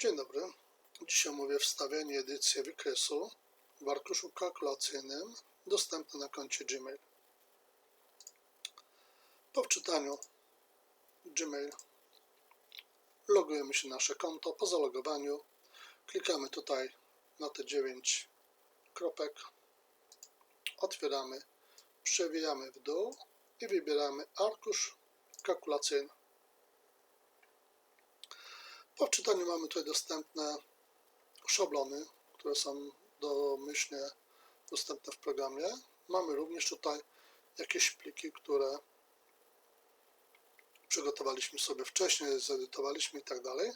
Dzień dobry. Dzisiaj mówię wstawianie edycji wykresu w arkuszu kalkulacyjnym dostępny na koncie Gmail. Po wczytaniu Gmail logujemy się na nasze konto. Po zalogowaniu klikamy tutaj na te 9 kropek, otwieramy, przewijamy w dół i wybieramy arkusz kalkulacyjny. Po wczytaniu mamy tutaj dostępne szablony, które są domyślnie dostępne w programie. Mamy również tutaj jakieś pliki, które przygotowaliśmy sobie wcześniej, zedytowaliśmy i tak dalej.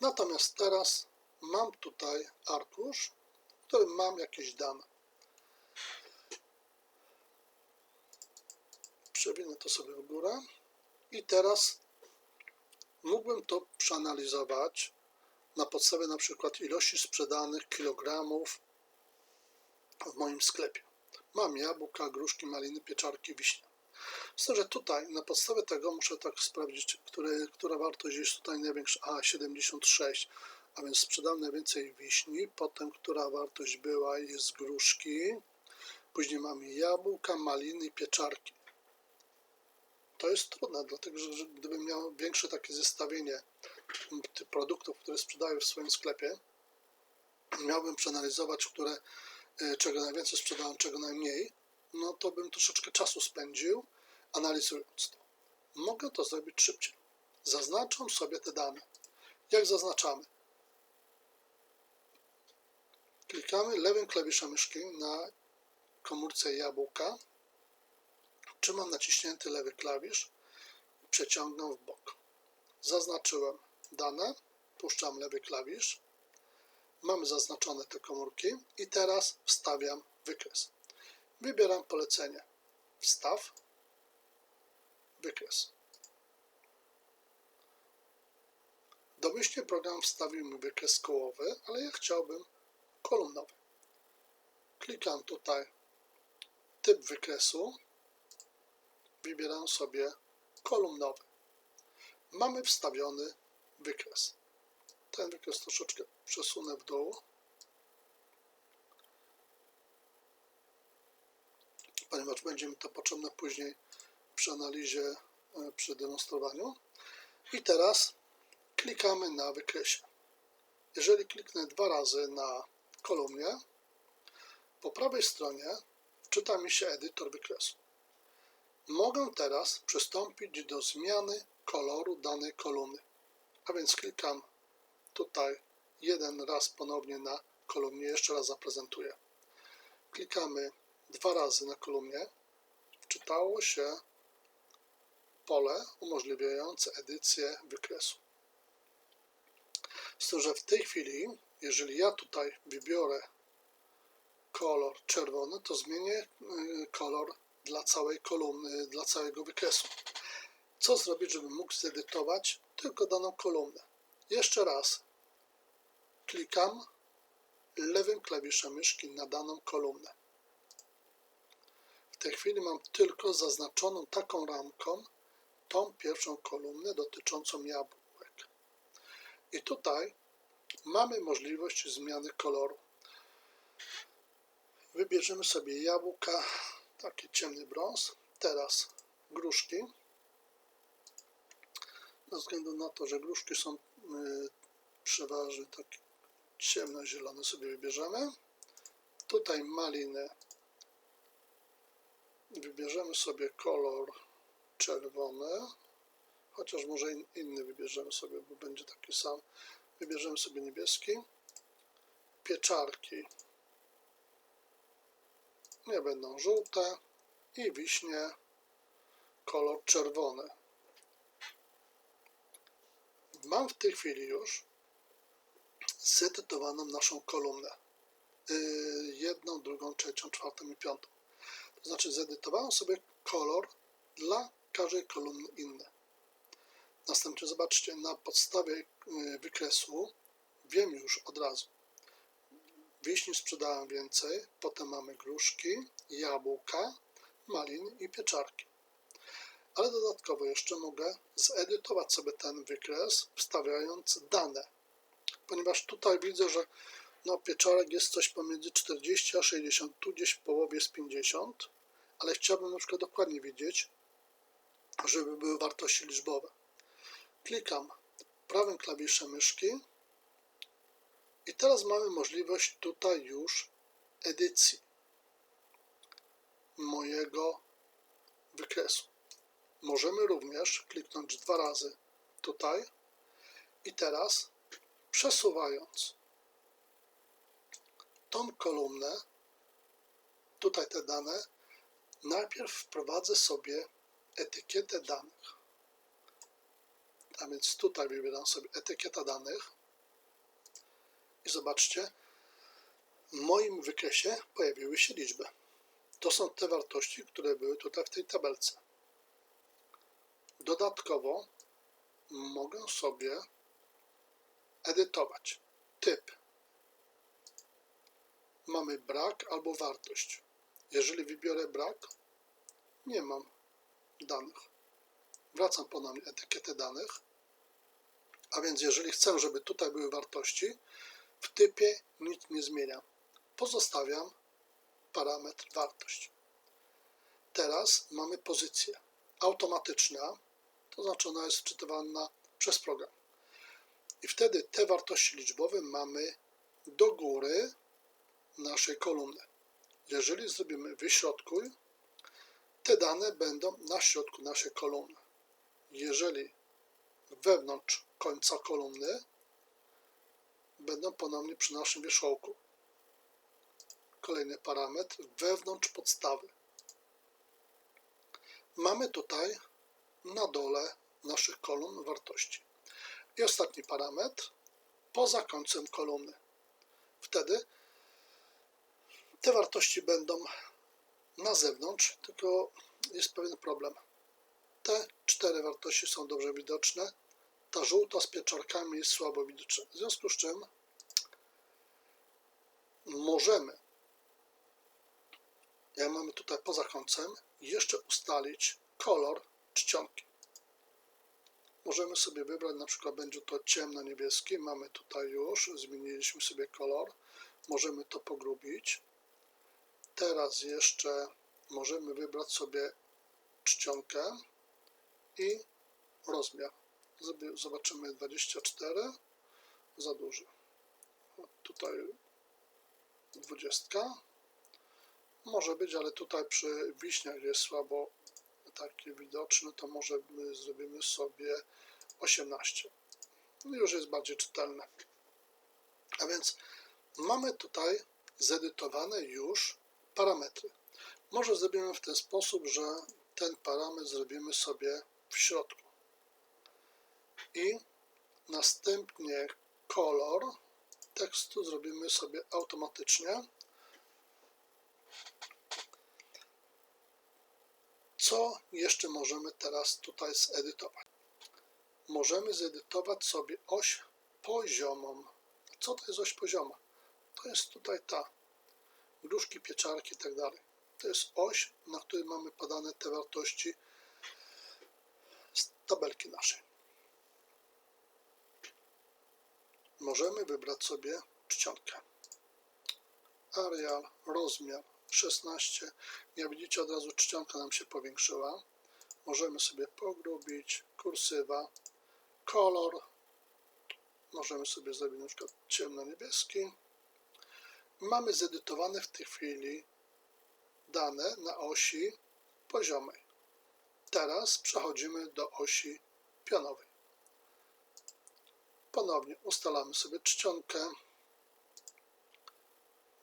Natomiast teraz mam tutaj arkusz, w którym mam jakieś dane. Przewinę to sobie w górę i teraz mógłbym to przeanalizować na podstawie na przykład ilości sprzedanych kilogramów w moim sklepie. Mam jabłka, gruszki, maliny, pieczarki, wiśnie. Z tym, że tutaj na podstawie tego muszę tak sprawdzić, która wartość jest tutaj największa. A, 76, a więc sprzedam najwięcej wiśni, potem która wartość była jest gruszki, później mamy jabłka, maliny pieczarki. To jest trudne, dlatego że gdybym miał większe takie zestawienie produktów, które sprzedaję w swoim sklepie, miałbym przeanalizować, które, e, czego najwięcej sprzedałem, czego najmniej, no to bym troszeczkę czasu spędził analizując to. Mogę to zrobić szybciej. Zaznaczam sobie te dane. Jak zaznaczamy? Klikamy lewym klawiszem myszki na komórce jabłka Trzymam naciśnięty lewy klawisz, przeciągnę w bok. Zaznaczyłem dane, puszczam lewy klawisz. Mamy zaznaczone te komórki i teraz wstawiam wykres. Wybieram polecenie wstaw, wykres. Domyślnie program wstawił mi wykres kołowy, ale ja chciałbym kolumnowy. Klikam tutaj typ wykresu wybieram sobie kolumnowy. Mamy wstawiony wykres. Ten wykres troszeczkę przesunę w dół. Ponieważ będzie mi to potrzebne później przy analizie, e, przy demonstrowaniu. I teraz klikamy na wykresie. Jeżeli kliknę dwa razy na kolumnie, po prawej stronie czyta mi się edytor wykresu. Mogę teraz przystąpić do zmiany koloru danej kolumny. A więc klikam tutaj jeden raz ponownie na kolumnie, jeszcze raz zaprezentuję. Klikamy dwa razy na kolumnie. Wczytało się pole umożliwiające edycję wykresu. Z tym, że w tej chwili, jeżeli ja tutaj wybiorę kolor czerwony, to zmienię y, kolor dla całej kolumny, dla całego wykresu. Co zrobić, żebym mógł zedytować tylko daną kolumnę? Jeszcze raz klikam lewym klawiszem myszki na daną kolumnę. W tej chwili mam tylko zaznaczoną taką ramką tą pierwszą kolumnę dotyczącą jabłek. I tutaj mamy możliwość zmiany koloru. Wybierzemy sobie jabłka taki ciemny brąz. Teraz gruszki. Ze względu na to, że gruszki są y, przeważnie takie ciemnozielone sobie wybierzemy. Tutaj maliny. Wybierzemy sobie kolor czerwony, chociaż może inny wybierzemy sobie, bo będzie taki sam. Wybierzemy sobie niebieski. Pieczarki nie będą żółte i wiśnie kolor czerwony. Mam w tej chwili już zedytowaną naszą kolumnę. Yy, jedną, drugą, trzecią, czwartą i piątą. To znaczy zedytowałem sobie kolor dla każdej kolumny inny. Następnie zobaczcie, na podstawie yy, wykresu wiem już od razu, Wiśni sprzedałem więcej, potem mamy gruszki, jabłka, malin i pieczarki. Ale dodatkowo jeszcze mogę zedytować sobie ten wykres, wstawiając dane. ponieważ tutaj widzę, że no, pieczarek jest coś pomiędzy 40 a 60, tu gdzieś w połowie jest 50, ale chciałbym na przykład dokładnie wiedzieć, żeby były wartości liczbowe. Klikam prawym klawiszem myszki i teraz mamy możliwość tutaj już edycji mojego wykresu. Możemy również kliknąć dwa razy tutaj i teraz przesuwając tą kolumnę, tutaj te dane, najpierw wprowadzę sobie etykietę danych. A więc tutaj wybieram sobie etykieta danych zobaczcie, w moim wykresie pojawiły się liczby. To są te wartości, które były tutaj w tej tabelce. Dodatkowo mogę sobie edytować typ. Mamy brak albo wartość. Jeżeli wybiorę brak, nie mam danych. Wracam ponownie etykietę danych. A więc jeżeli chcę, żeby tutaj były wartości, w typie nic nie zmieniam. Pozostawiam parametr wartość. Teraz mamy pozycję automatyczna, to znaczy ona jest wczytywana przez program. I wtedy te wartości liczbowe mamy do góry naszej kolumny. Jeżeli zrobimy wyśrodkuj, te dane będą na środku naszej kolumny. Jeżeli wewnątrz końca kolumny, będą ponownie przy naszym wierzchołku. Kolejny parametr wewnątrz podstawy. Mamy tutaj na dole naszych kolumn wartości. I ostatni parametr poza końcem kolumny. Wtedy te wartości będą na zewnątrz, tylko jest pewien problem. Te cztery wartości są dobrze widoczne, ta żółta z pieczarkami jest słabo widoczna. W związku z czym możemy, jak mamy tutaj poza końcem, jeszcze ustalić kolor czcionki. Możemy sobie wybrać, na przykład będzie to ciemno-niebieski, mamy tutaj już, zmieniliśmy sobie kolor, możemy to pogrubić. Teraz jeszcze możemy wybrać sobie czcionkę i rozmiar. Zobaczymy 24, za duży. Tutaj 20. Może być, ale tutaj przy wiśniach jest słabo taki widoczny, to może my zrobimy sobie 18. No już jest bardziej czytelne. A więc mamy tutaj zedytowane już parametry. Może zrobimy w ten sposób, że ten parametr zrobimy sobie w środku. I następnie kolor tekstu zrobimy sobie automatycznie. Co jeszcze możemy teraz tutaj zedytować? Możemy zedytować sobie oś poziomą. Co to jest oś pozioma? To jest tutaj ta. Gruszki, pieczarki i tak dalej. To jest oś, na której mamy podane te wartości z tabelki naszej. Możemy wybrać sobie czcionkę. Areal, rozmiar 16. Jak widzicie, od razu czcionka nam się powiększyła. Możemy sobie pogrubić, kursywa, kolor. Możemy sobie zrobić na przykład ciemno-niebieski. Mamy zedytowane w tej chwili dane na osi poziomej. Teraz przechodzimy do osi pionowej. Ponownie ustalamy sobie czcionkę.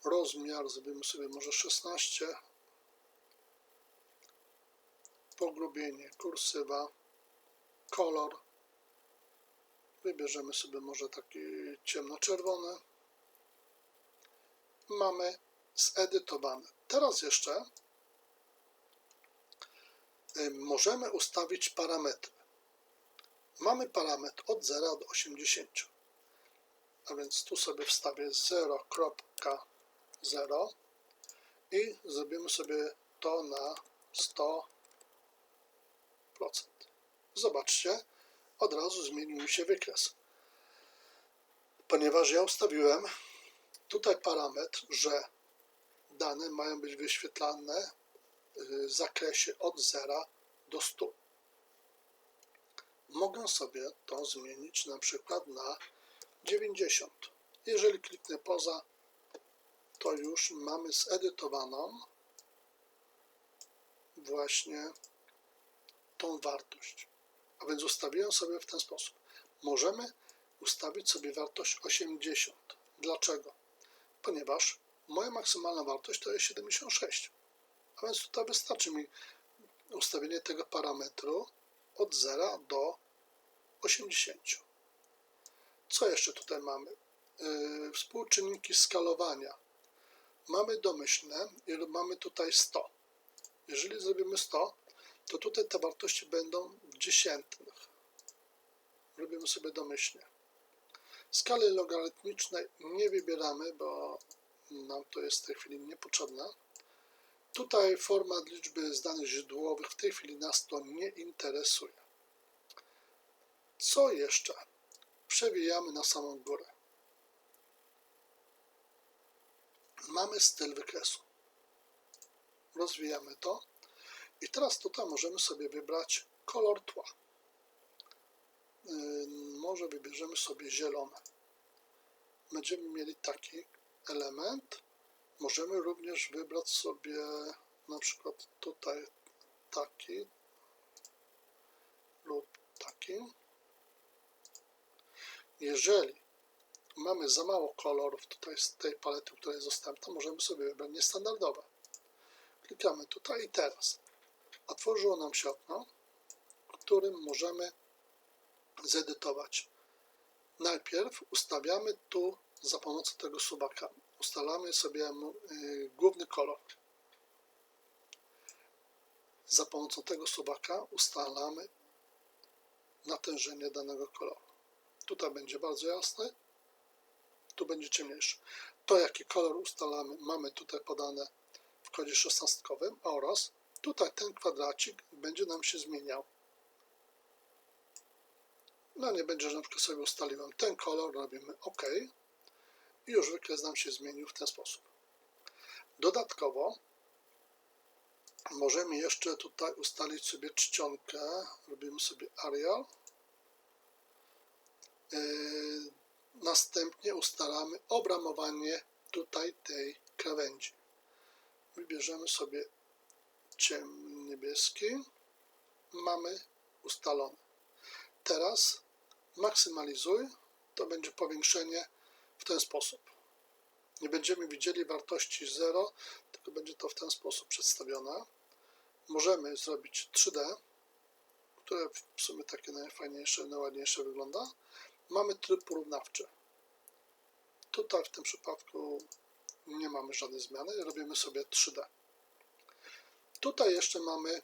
Rozmiar zrobimy sobie może 16. Pogrubienie kursywa. Kolor. Wybierzemy sobie może taki ciemnoczerwony. Mamy zedytowane. Teraz jeszcze możemy ustawić parametry. Mamy parametr od 0 do 80. A więc tu sobie wstawię 0.0 i zrobimy sobie to na 100%. Zobaczcie, od razu zmienił mi się wykres. Ponieważ ja ustawiłem tutaj parametr, że dane mają być wyświetlane w zakresie od 0 do 100. Mogę sobie to zmienić na przykład na 90. Jeżeli kliknę poza, to już mamy zedytowaną właśnie tą wartość. A więc ustawiłem sobie w ten sposób. Możemy ustawić sobie wartość 80. Dlaczego? Ponieważ moja maksymalna wartość to jest 76. A więc tutaj wystarczy mi ustawienie tego parametru od 0 do 80. Co jeszcze tutaj mamy? Yy, współczynniki skalowania. Mamy domyślne i mamy tutaj 100. Jeżeli zrobimy 100, to tutaj te wartości będą w dziesiętnych. Robimy sobie domyślnie. Skali logarytmicznej nie wybieramy, bo nam to jest w tej chwili niepotrzebne. Tutaj format liczby z danych źródłowych w tej chwili nas to nie interesuje. Co jeszcze? Przewijamy na samą górę. Mamy styl wykresu. Rozwijamy to. I teraz tutaj możemy sobie wybrać kolor tła. Yy, może wybierzemy sobie zielone. Będziemy mieli taki element. Możemy również wybrać sobie na przykład tutaj taki lub taki. Jeżeli mamy za mało kolorów tutaj z tej palety, która jest dostępna, możemy sobie wybrać niestandardowe. Klikamy tutaj i teraz otworzyło nam się okno, którym możemy zedytować. Najpierw ustawiamy tu za pomocą tego subaka. Ustalamy sobie y, główny kolor. Za pomocą tego subaka ustalamy natężenie danego koloru. Tutaj będzie bardzo jasny, tu będzie ciemniejszy. To jaki kolor ustalamy mamy tutaj podane w kodzie szesnastkowym oraz tutaj ten kwadracik będzie nam się zmieniał. No nie będzie, że na przykład sobie ustaliłem ten kolor, robimy OK i już wykres nam się zmienił w ten sposób. Dodatkowo możemy jeszcze tutaj ustalić sobie czcionkę, robimy sobie Arial. Yy, następnie ustalamy obramowanie tutaj tej krawędzi. Wybierzemy sobie ciemny niebieski. Mamy ustalone. Teraz maksymalizuj, to będzie powiększenie w ten sposób. Nie będziemy widzieli wartości 0, tylko będzie to w ten sposób przedstawione. Możemy zrobić 3D, które w sumie takie najfajniejsze, najładniejsze wygląda. Mamy tryb porównawczy. Tutaj w tym przypadku nie mamy żadnej zmiany, robimy sobie 3D. Tutaj jeszcze mamy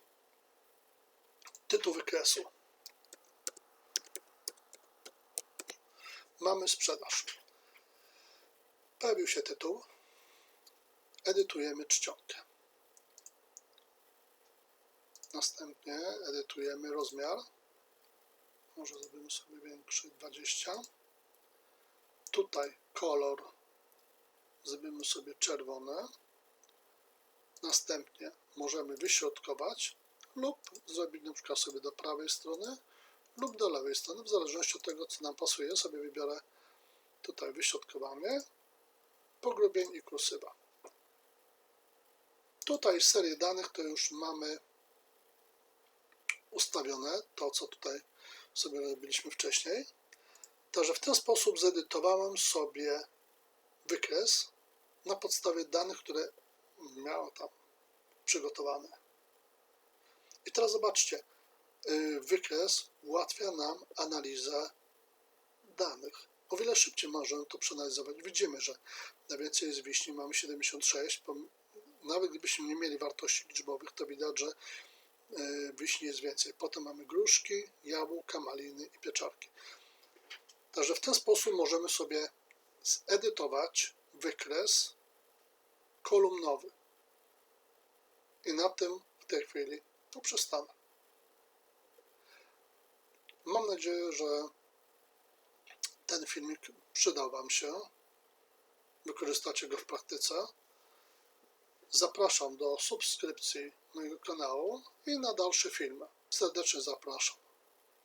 tytuł wykresu. Mamy sprzedaż. Pojawił się tytuł. Edytujemy czcionkę. Następnie edytujemy rozmiar. Może zrobimy sobie większy 20. Tutaj kolor zrobimy sobie czerwone. Następnie możemy wyśrodkować lub zrobić na przykład sobie do prawej strony lub do lewej strony, w zależności od tego, co nam pasuje. Sobie wybiorę tutaj wyśrodkowanie, pogrubień i kursywa. Tutaj serię danych to już mamy ustawione, to co tutaj sobie robiliśmy wcześniej. Także w ten sposób zedytowałem sobie wykres na podstawie danych, które miałem tam przygotowane. I teraz zobaczcie, y, wykres ułatwia nam analizę danych. O wiele szybciej możemy to przeanalizować. Widzimy, że najwięcej jest wiśni, mamy 76. Nawet gdybyśmy nie mieli wartości liczbowych, to widać, że wiśni jest więcej. Potem mamy gruszki, jabłka, maliny i pieczarki. Także w ten sposób możemy sobie zedytować wykres kolumnowy. I na tym w tej chwili poprzestanę. Mam nadzieję, że ten filmik przydał Wam się, wykorzystacie go w praktyce, zapraszam do subskrypcji mojego kanału i na dalsze filmy. Serdecznie zapraszam.